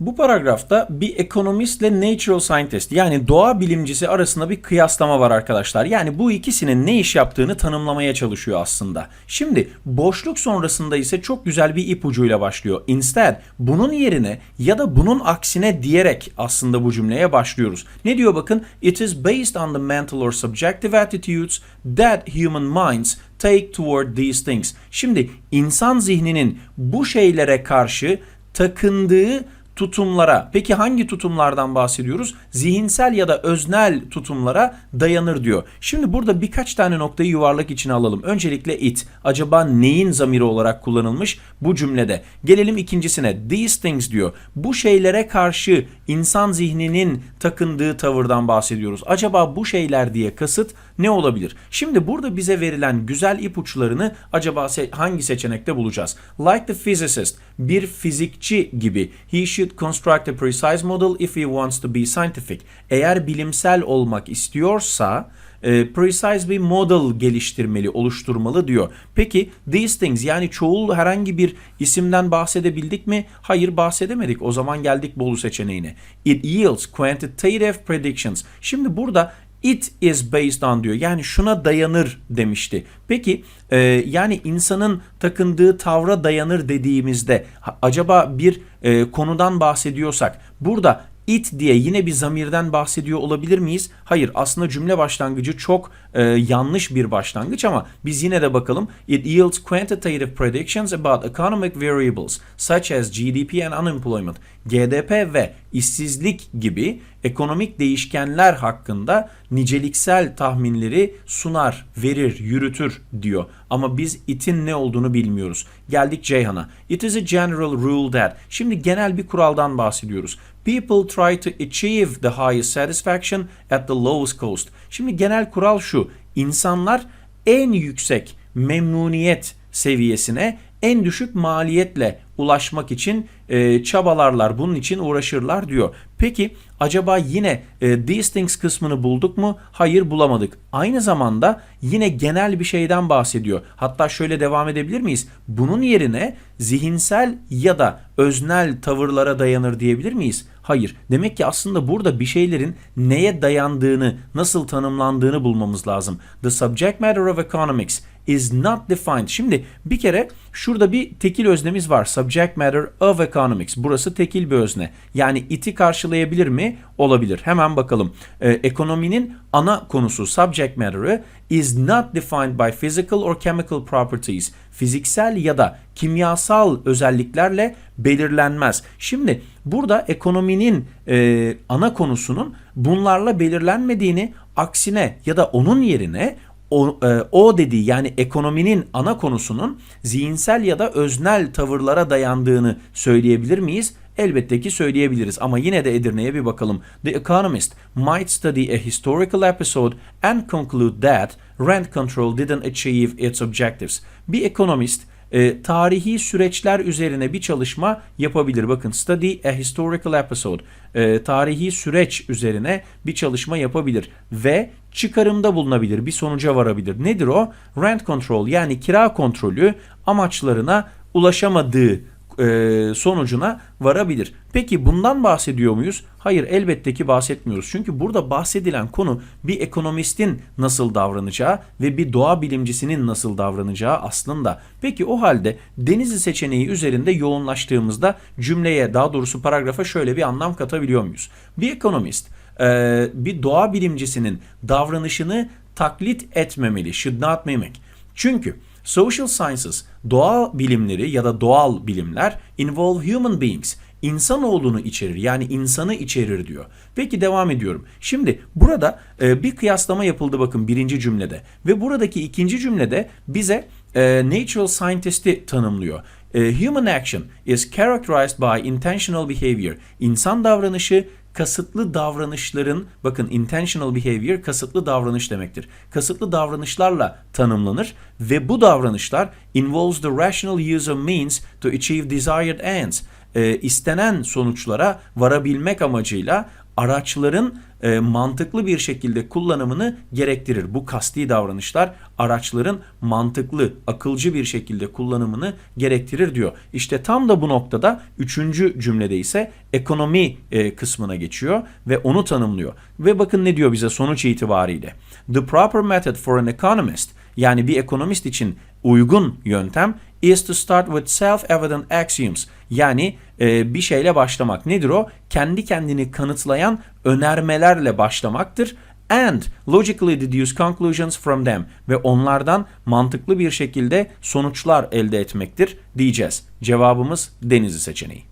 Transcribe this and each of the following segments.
Bu paragrafta bir ekonomistle natural scientist yani doğa bilimcisi arasında bir kıyaslama var arkadaşlar. Yani bu ikisinin ne iş yaptığını tanımlamaya çalışıyor aslında. Şimdi boşluk sonrasında ise çok güzel bir ipucuyla başlıyor. Instead bunun yerine ya da bunun aksine diyerek aslında bu cümleye başlıyoruz. Ne diyor bakın? It is based on the mental or subjective attitudes that human minds take toward these things. Şimdi insan zihninin bu şeylere karşı takındığı tutumlara. Peki hangi tutumlardan bahsediyoruz? Zihinsel ya da öznel tutumlara dayanır diyor. Şimdi burada birkaç tane noktayı yuvarlak içine alalım. Öncelikle it. Acaba neyin zamiri olarak kullanılmış bu cümlede? Gelelim ikincisine. These things diyor. Bu şeylere karşı insan zihninin takındığı tavırdan bahsediyoruz. Acaba bu şeyler diye kasıt ne olabilir? Şimdi burada bize verilen güzel ipuçlarını acaba se- hangi seçenekte bulacağız? Like the physicist, bir fizikçi gibi. He should construct a precise model if he wants to be scientific. Eğer bilimsel olmak istiyorsa e, precise bir model geliştirmeli, oluşturmalı diyor. Peki these things yani çoğul herhangi bir isimden bahsedebildik mi? Hayır bahsedemedik. O zaman geldik Bolu seçeneğine. It yields quantitative predictions. Şimdi burada It is based on diyor. Yani şuna dayanır demişti. Peki e, yani insanın takındığı tavra dayanır dediğimizde acaba bir e, konudan bahsediyorsak burada it diye yine bir zamirden bahsediyor olabilir miyiz? Hayır aslında cümle başlangıcı çok e, yanlış bir başlangıç ama biz yine de bakalım. It yields quantitative predictions about economic variables such as GDP and unemployment. GDP ve işsizlik gibi ekonomik değişkenler hakkında niceliksel tahminleri sunar, verir, yürütür diyor. Ama biz it'in ne olduğunu bilmiyoruz. Geldik Ceyhan'a. It is a general rule that. Şimdi genel bir kuraldan bahsediyoruz. People try to achieve the highest satisfaction at the lowest cost. Şimdi genel kural şu. İnsanlar en yüksek memnuniyet seviyesine en düşük maliyetle ulaşmak için e, çabalarlar, bunun için uğraşırlar diyor. Peki acaba yine e, these things kısmını bulduk mu? Hayır bulamadık. Aynı zamanda yine genel bir şeyden bahsediyor. Hatta şöyle devam edebilir miyiz? Bunun yerine zihinsel ya da öznel tavırlara dayanır diyebilir miyiz? Hayır. Demek ki aslında burada bir şeylerin neye dayandığını, nasıl tanımlandığını bulmamız lazım. The subject matter of economics is not defined. Şimdi bir kere şurada bir tekil öznemiz var. Subject matter of economics. Burası tekil bir özne. Yani iti karşılayabilir mi? Olabilir. Hemen bakalım. Ee, ekonominin ana konusu subject matter'ı is not defined by physical or chemical properties. Fiziksel ya da kimyasal özelliklerle belirlenmez. Şimdi burada ekonominin e, ana konusunun bunlarla belirlenmediğini aksine ya da onun yerine o, e, o dediği yani ekonominin ana konusunun zihinsel ya da öznel tavırlara dayandığını söyleyebilir miyiz? Elbette ki söyleyebiliriz ama yine de Edirne'ye bir bakalım. The Economist might study a historical episode and conclude that rent control didn't achieve its objectives. Bir ekonomist e, tarihi süreçler üzerine bir çalışma yapabilir. Bakın study a historical episode. E, tarihi süreç üzerine bir çalışma yapabilir ve çıkarımda bulunabilir, bir sonuca varabilir. Nedir o? Rent control yani kira kontrolü amaçlarına ulaşamadığı e, sonucuna varabilir. Peki bundan bahsediyor muyuz? Hayır elbette ki bahsetmiyoruz. Çünkü burada bahsedilen konu bir ekonomistin nasıl davranacağı ve bir doğa bilimcisinin nasıl davranacağı aslında. Peki o halde Denizli seçeneği üzerinde yoğunlaştığımızda cümleye daha doğrusu paragrafa şöyle bir anlam katabiliyor muyuz? Bir ekonomist e, bir doğa bilimcisinin davranışını taklit etmemeli. Should not mimic. Çünkü Social sciences, doğa bilimleri ya da doğal bilimler involve human beings. İnsanoğlunu içerir yani insanı içerir diyor. Peki devam ediyorum. Şimdi burada e, bir kıyaslama yapıldı bakın birinci cümlede. Ve buradaki ikinci cümlede bize e, natural scientist'i tanımlıyor. E, human action is characterized by intentional behavior. İnsan davranışı kasıtlı davranışların bakın intentional behavior kasıtlı davranış demektir. Kasıtlı davranışlarla tanımlanır ve bu davranışlar involves the rational use of means to achieve desired ends. E, istenen sonuçlara varabilmek amacıyla araçların e, mantıklı bir şekilde kullanımını gerektirir. Bu kasti davranışlar araçların mantıklı, akılcı bir şekilde kullanımını gerektirir diyor. İşte tam da bu noktada üçüncü cümlede ise ekonomi e, kısmına geçiyor ve onu tanımlıyor. Ve bakın ne diyor bize sonuç itibariyle. The proper method for an economist yani bir ekonomist için uygun yöntem is to start with self-evident axioms. Yani e, bir şeyle başlamak. Nedir o? Kendi kendini kanıtlayan önermelerle başlamaktır. And logically deduce conclusions from them ve onlardan mantıklı bir şekilde sonuçlar elde etmektir diyeceğiz. Cevabımız Denizli seçeneği.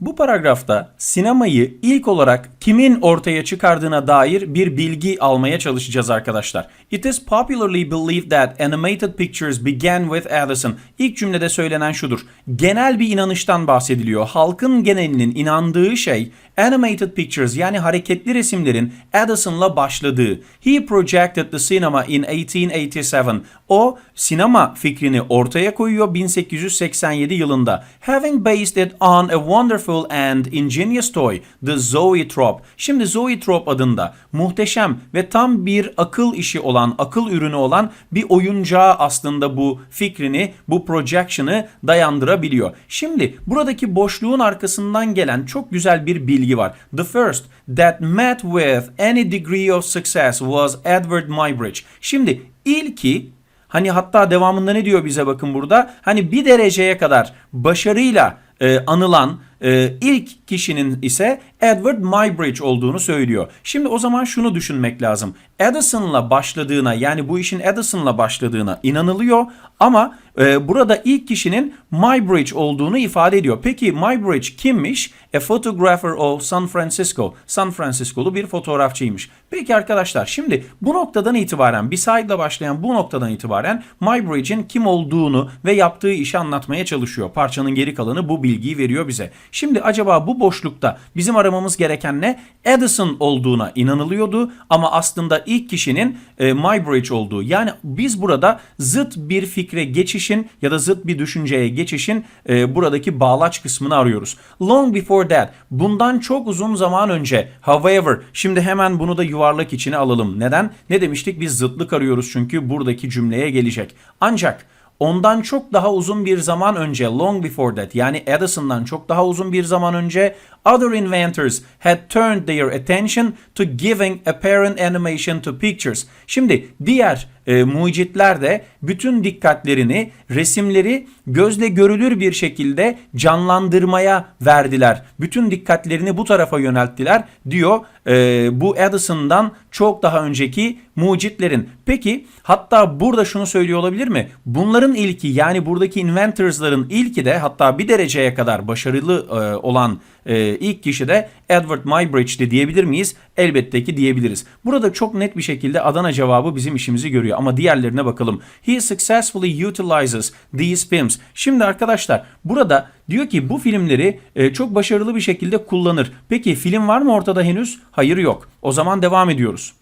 Bu paragrafta sinemayı ilk olarak kimin ortaya çıkardığına dair bir bilgi almaya çalışacağız arkadaşlar. It is popularly believed that animated pictures began with Edison. İlk cümlede söylenen şudur. Genel bir inanıştan bahsediliyor. Halkın genelinin inandığı şey animated pictures yani hareketli resimlerin Edison'la başladığı. He projected the cinema in 1887. O sinema fikrini ortaya koyuyor 1887 yılında. Having based it on a wonderful and ingenious toy, the Zoetrope. Şimdi Zoetrope adında muhteşem ve tam bir akıl işi olan, akıl ürünü olan bir oyuncağı aslında bu fikrini, bu projection'ı dayandırabiliyor. Şimdi buradaki boşluğun arkasından gelen çok güzel bir bilgi var. The first that met with any degree of success was Edward Muybridge. Şimdi ilki Hani hatta devamında ne diyor bize bakın burada? Hani bir dereceye kadar başarıyla e, anılan e, ilk kişinin ise Edward Muybridge olduğunu söylüyor. Şimdi o zaman şunu düşünmek lazım. Edison'la başladığına yani bu işin Edison'la başladığına inanılıyor ama e, burada ilk kişinin Muybridge olduğunu ifade ediyor. Peki Muybridge kimmiş? A photographer of San Francisco. San Francisco'lu bir fotoğrafçıymış. Peki arkadaşlar şimdi bu noktadan itibaren bir başlayan bu noktadan itibaren Muybridge'in kim olduğunu ve yaptığı işi anlatmaya çalışıyor. Parçanın geri kalanı bu bilgiyi veriyor bize. Şimdi acaba bu boşlukta bizim aramamız gereken ne? Edison olduğuna inanılıyordu ama aslında ilk kişinin e, Muybridge olduğu. Yani biz burada zıt bir fikre geçişin ya da zıt bir düşünceye geçişin e, buradaki bağlaç kısmını arıyoruz. Long before that, bundan çok uzun zaman önce, however, şimdi hemen bunu da yuvarlak içine alalım. Neden? Ne demiştik? Biz zıtlık arıyoruz çünkü buradaki cümleye gelecek. Ancak ondan çok daha uzun bir zaman önce long before that yani Edison'dan çok daha uzun bir zaman önce other inventors had turned their attention to giving apparent animation to pictures. Şimdi diğer e, mucitler de bütün dikkatlerini resimleri gözle görülür bir şekilde canlandırmaya verdiler. Bütün dikkatlerini bu tarafa yönelttiler diyor e, bu Edison'dan çok daha önceki mucitlerin. Peki hatta burada şunu söylüyor olabilir mi? Bunların ilki yani buradaki inventors'ların ilki de hatta bir dereceye kadar başarılı e, olan e, ilk kişi de Edward Muybridge'di diyebilir miyiz? Elbette ki diyebiliriz. Burada çok net bir şekilde Adana cevabı bizim işimizi görüyor ama diğerlerine bakalım. He successfully utilizes these films. Şimdi arkadaşlar burada diyor ki bu filmleri e, çok başarılı bir şekilde kullanır. Peki film var mı ortada henüz? Hayır yok. O zaman devam ediyoruz.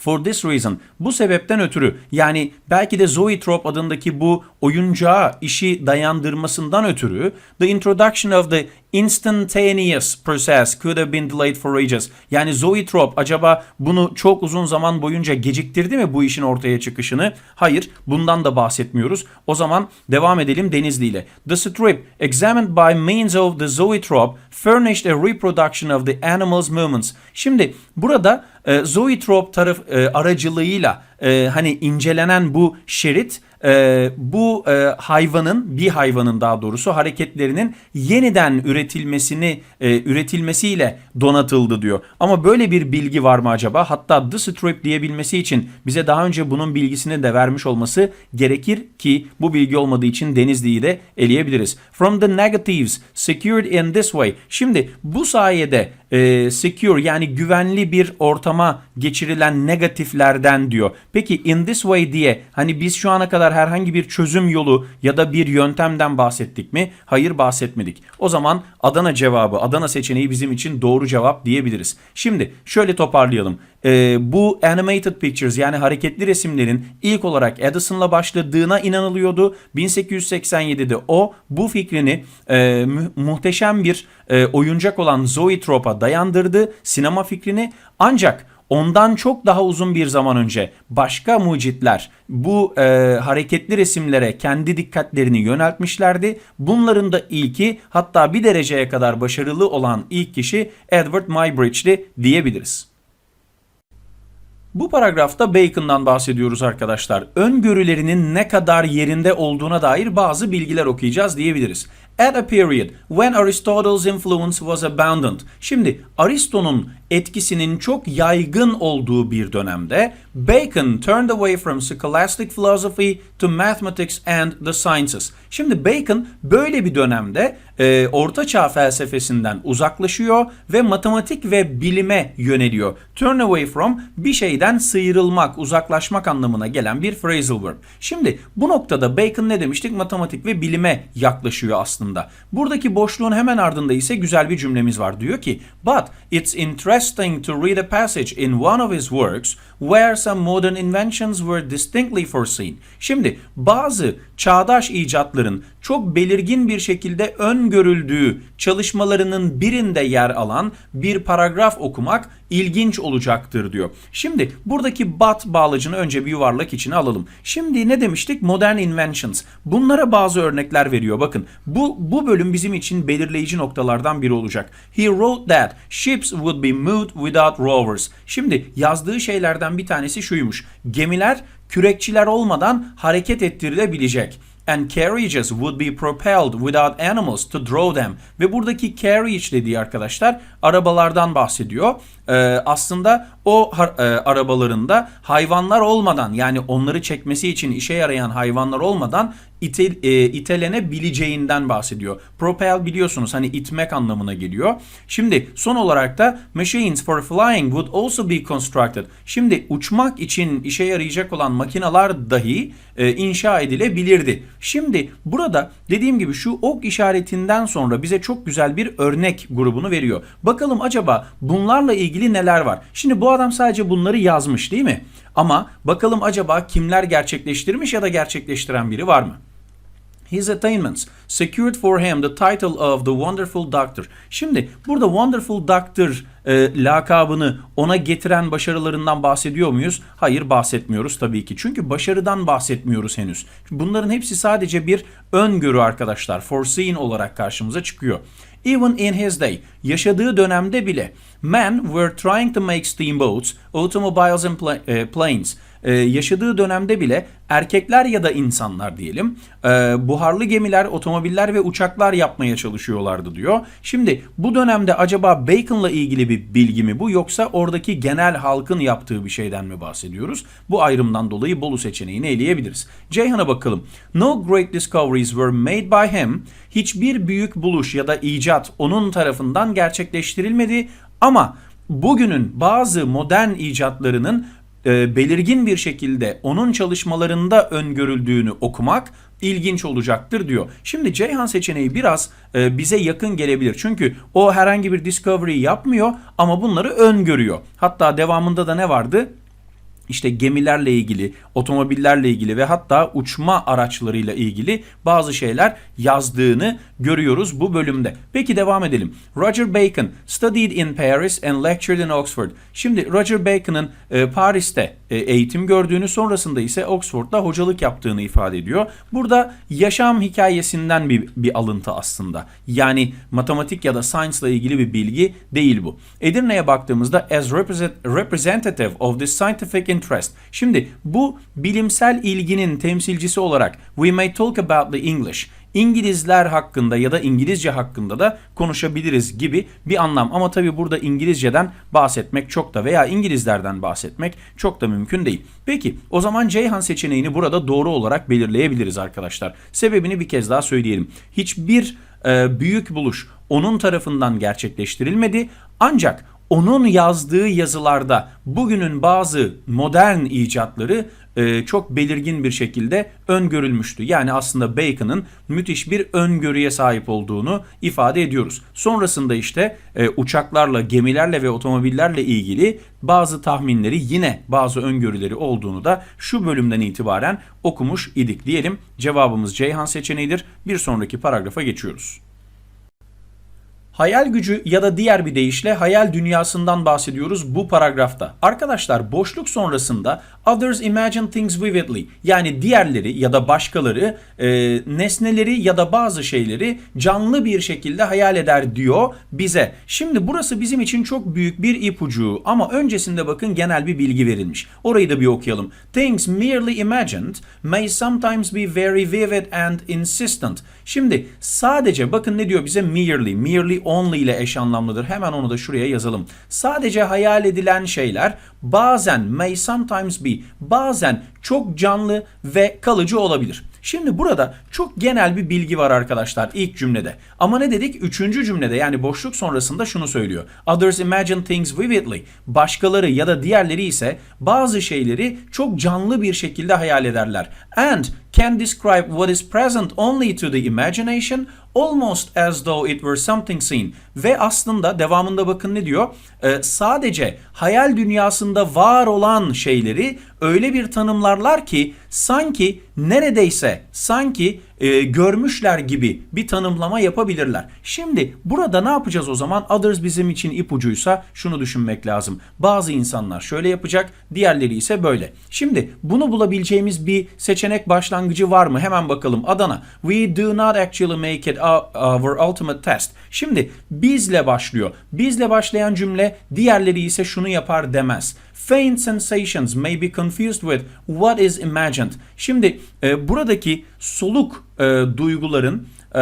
For this reason, bu sebepten ötürü yani belki de Zoetrope adındaki bu oyuncağı işi dayandırmasından ötürü the introduction of the instantaneous process could have been delayed for ages. Yani Zoetrope acaba bunu çok uzun zaman boyunca geciktirdi mi bu işin ortaya çıkışını? Hayır, bundan da bahsetmiyoruz. O zaman devam edelim Denizli ile. The strip examined by means of the Zoetrope furnished a reproduction of the animal's movements. Şimdi burada e, Zoetrope taraf e, aracılığıyla e, hani incelenen bu şerit e, bu e, hayvanın bir hayvanın daha doğrusu hareketlerinin yeniden üretilmesini e, üretilmesiyle donatıldı diyor. Ama böyle bir bilgi var mı acaba? Hatta the strip diyebilmesi için bize daha önce bunun bilgisini de vermiş olması gerekir ki bu bilgi olmadığı için Denizli'yi de eleyebiliriz. From the negatives secured in this way. Şimdi bu sayede e, secure yani güvenli bir ortama geçirilen negatiflerden diyor. Peki in this way diye hani biz şu ana kadar herhangi bir çözüm yolu ya da bir yöntemden bahsettik mi? Hayır bahsetmedik. O zaman Adana cevabı, Adana seçeneği bizim için doğru cevap diyebiliriz. Şimdi şöyle toparlayalım. Ee, bu animated pictures yani hareketli resimlerin ilk olarak Edison'la başladığına inanılıyordu. 1887'de o bu fikrini e, mu- muhteşem bir e, oyuncak olan Zoetrope'a dayandırdı sinema fikrini. Ancak Ondan çok daha uzun bir zaman önce başka mucitler bu e, hareketli resimlere kendi dikkatlerini yöneltmişlerdi. Bunların da ilki hatta bir dereceye kadar başarılı olan ilk kişi Edward Muybridge'di diyebiliriz. Bu paragrafta Bacon'dan bahsediyoruz arkadaşlar. Öngörülerinin ne kadar yerinde olduğuna dair bazı bilgiler okuyacağız diyebiliriz. At a period when Aristotle's influence was abundant. Şimdi Aristo'nun etkisinin çok yaygın olduğu bir dönemde Bacon turned away from scholastic philosophy to mathematics and the sciences. Şimdi Bacon böyle bir dönemde e, Orta Çağ felsefesinden uzaklaşıyor ve matematik ve bilime yöneliyor. Turn away from bir şeyden sıyrılmak, uzaklaşmak anlamına gelen bir phrasal verb. Şimdi bu noktada Bacon ne demiştik? Matematik ve bilime yaklaşıyor aslında. Buradaki boşluğun hemen ardında ise güzel bir cümlemiz var. Diyor ki, but it's interesting to read a passage in one of his works where some modern inventions were distinctly foreseen. Şimdi bazı çağdaş icatların çok belirgin bir şekilde öngörüldüğü çalışmalarının birinde yer alan bir paragraf okumak ilginç olacaktır diyor. Şimdi buradaki but bağlacını önce bir yuvarlak içine alalım. Şimdi ne demiştik? Modern inventions. Bunlara bazı örnekler veriyor. Bakın bu, bu bölüm bizim için belirleyici noktalardan biri olacak. He wrote that ships would be moved without rowers. Şimdi yazdığı şeylerden bir tanesi şuymuş. Gemiler kürekçiler olmadan hareket ettirilebilecek and carriages would be propelled without animals to draw them. Ve buradaki carriage dediği arkadaşlar arabalardan bahsediyor. Ee, aslında o e, arabalarında hayvanlar olmadan yani onları çekmesi için işe yarayan hayvanlar olmadan ite, e, itelenebileceğinden bahsediyor. Propel biliyorsunuz hani itmek anlamına geliyor. Şimdi son olarak da machines for flying would also be constructed. Şimdi uçmak için işe yarayacak olan makineler dahi e, inşa edilebilirdi. Şimdi burada dediğim gibi şu ok işaretinden sonra bize çok güzel bir örnek grubunu veriyor. Bakalım acaba bunlarla ilgili neler var? Şimdi bu adam sadece bunları yazmış değil mi? Ama bakalım acaba kimler gerçekleştirmiş ya da gerçekleştiren biri var mı? His attainments secured for him the title of the Wonderful Doctor. Şimdi burada Wonderful Doctor e, lakabını ona getiren başarılarından bahsediyor muyuz? Hayır bahsetmiyoruz tabii ki. Çünkü başarıdan bahsetmiyoruz henüz. Bunların hepsi sadece bir öngörü arkadaşlar. Foreseen olarak karşımıza çıkıyor. Even in his day, yaşadığı dönemde bile men were trying to make steamboats, automobiles and pla- e, planes. Ee, yaşadığı dönemde bile erkekler ya da insanlar diyelim e, buharlı gemiler, otomobiller ve uçaklar yapmaya çalışıyorlardı diyor. Şimdi bu dönemde acaba Bacon'la ilgili bir bilgi mi bu yoksa oradaki genel halkın yaptığı bir şeyden mi bahsediyoruz? Bu ayrımdan dolayı Bolu seçeneğini eleyebiliriz. Ceyhan'a bakalım. No great discoveries were made by him. Hiçbir büyük buluş ya da icat onun tarafından gerçekleştirilmedi ama bugünün bazı modern icatlarının e, belirgin bir şekilde onun çalışmalarında öngörüldüğünü okumak ilginç olacaktır diyor. Şimdi Ceyhan seçeneği biraz e, bize yakın gelebilir. Çünkü o herhangi bir discovery yapmıyor ama bunları öngörüyor. Hatta devamında da ne vardı? İşte gemilerle ilgili, otomobillerle ilgili ve hatta uçma araçlarıyla ilgili bazı şeyler yazdığını görüyoruz bu bölümde. Peki devam edelim. Roger Bacon studied in Paris and lectured in Oxford. Şimdi Roger Bacon'ın e, Paris'te eğitim gördüğünü sonrasında ise Oxford'da hocalık yaptığını ifade ediyor. Burada yaşam hikayesinden bir, bir alıntı aslında. Yani matematik ya da science ile ilgili bir bilgi değil bu. Edirne'ye baktığımızda as represent, representative of this scientific interest. Şimdi bu bilimsel ilginin temsilcisi olarak we may talk about the English. İngilizler hakkında ya da İngilizce hakkında da konuşabiliriz gibi bir anlam. Ama tabii burada İngilizceden bahsetmek çok da veya İngilizlerden bahsetmek çok da mümkün değil. Peki o zaman Ceyhan seçeneğini burada doğru olarak belirleyebiliriz arkadaşlar. Sebebini bir kez daha söyleyelim. Hiçbir e, büyük buluş onun tarafından gerçekleştirilmedi. Ancak onun yazdığı yazılarda bugünün bazı modern icatları e, çok belirgin bir şekilde öngörülmüştü. Yani aslında Bacon'ın müthiş bir öngörüye sahip olduğunu ifade ediyoruz. Sonrasında işte e, uçaklarla, gemilerle ve otomobillerle ilgili bazı tahminleri yine bazı öngörüleri olduğunu da şu bölümden itibaren okumuş idik diyelim. Cevabımız Ceyhan seçeneğidir. Bir sonraki paragrafa geçiyoruz. Hayal gücü ya da diğer bir deyişle hayal dünyasından bahsediyoruz bu paragrafta. Arkadaşlar boşluk sonrasında others imagine things vividly yani diğerleri ya da başkaları e, nesneleri ya da bazı şeyleri canlı bir şekilde hayal eder diyor bize. Şimdi burası bizim için çok büyük bir ipucu ama öncesinde bakın genel bir bilgi verilmiş. Orayı da bir okuyalım. Things merely imagined may sometimes be very vivid and insistent. Şimdi sadece bakın ne diyor bize merely, merely only ile eş anlamlıdır. Hemen onu da şuraya yazalım. Sadece hayal edilen şeyler bazen may sometimes be bazen çok canlı ve kalıcı olabilir. Şimdi burada çok genel bir bilgi var arkadaşlar ilk cümlede. Ama ne dedik? Üçüncü cümlede yani boşluk sonrasında şunu söylüyor. Others imagine things vividly. Başkaları ya da diğerleri ise bazı şeyleri çok canlı bir şekilde hayal ederler. And can describe what is present only to the imagination almost as though it were something seen. Ve aslında devamında bakın ne diyor? Ee, sadece hayal dünyasında var olan şeyleri öyle bir tanımlarlar ki sanki neredeyse sanki e, görmüşler gibi bir tanımlama yapabilirler. Şimdi burada ne yapacağız o zaman? Others bizim için ipucuysa şunu düşünmek lazım. Bazı insanlar şöyle yapacak, diğerleri ise böyle. Şimdi bunu bulabileceğimiz bir seçenek başlangıcı var mı? Hemen bakalım. Adana. We do not actually make it our ultimate test. Şimdi bizle başlıyor. Bizle başlayan cümle diğerleri ise şunu yapar demez. Faint sensations may be confused with what is imagined. Şimdi e, buradaki soluk e, duyguların e,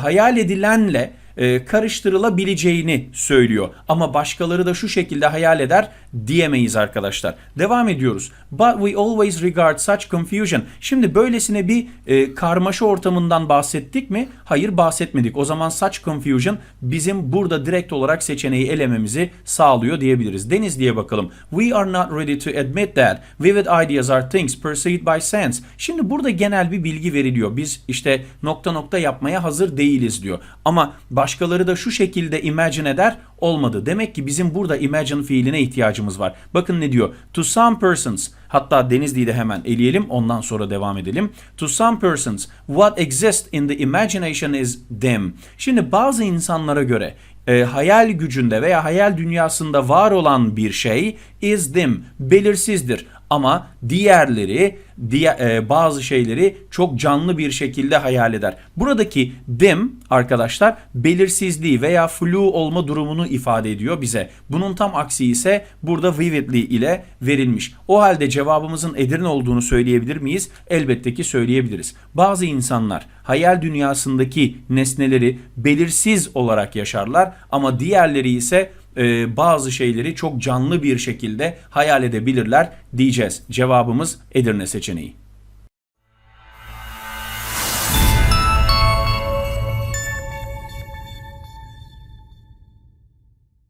hayal edilenle e, karıştırılabileceğini söylüyor. Ama başkaları da şu şekilde hayal eder diyemeyiz arkadaşlar. Devam ediyoruz. But we always regard such confusion. Şimdi böylesine bir e, karmaşa ortamından bahsettik mi? Hayır bahsetmedik. O zaman such confusion bizim burada direkt olarak seçeneği elememizi sağlıyor diyebiliriz. Deniz diye bakalım. We are not ready to admit that vivid ideas are things perceived by sense. Şimdi burada genel bir bilgi veriliyor. Biz işte nokta nokta yapmaya hazır değiliz diyor. Ama başkaları da şu şekilde imagine eder olmadı. Demek ki bizim burada imagine fiiline ihtiyacımız var. Bakın ne diyor? To some persons hatta Denizli'yi de hemen eleyelim ondan sonra devam edelim. To some persons what exists in the imagination is them. Şimdi bazı insanlara göre e, hayal gücünde veya hayal dünyasında var olan bir şey is them belirsizdir ama diğerleri diğer, e, bazı şeyleri çok canlı bir şekilde hayal eder. Buradaki them arkadaşlar belirsizliği veya flu olma durumunu ifade ediyor bize. Bunun tam aksi ise burada vividly ile verilmiş. O halde cevabımızın Edirne olduğunu söyleyebilir miyiz? Elbette ki söyleyebiliriz. Bazı insanlar hayal dünyasındaki nesneleri belirsiz olarak yaşarlar ama diğerleri ise e, bazı şeyleri çok canlı bir şekilde hayal edebilirler diyeceğiz. Cevabımız Edirne seçeneği.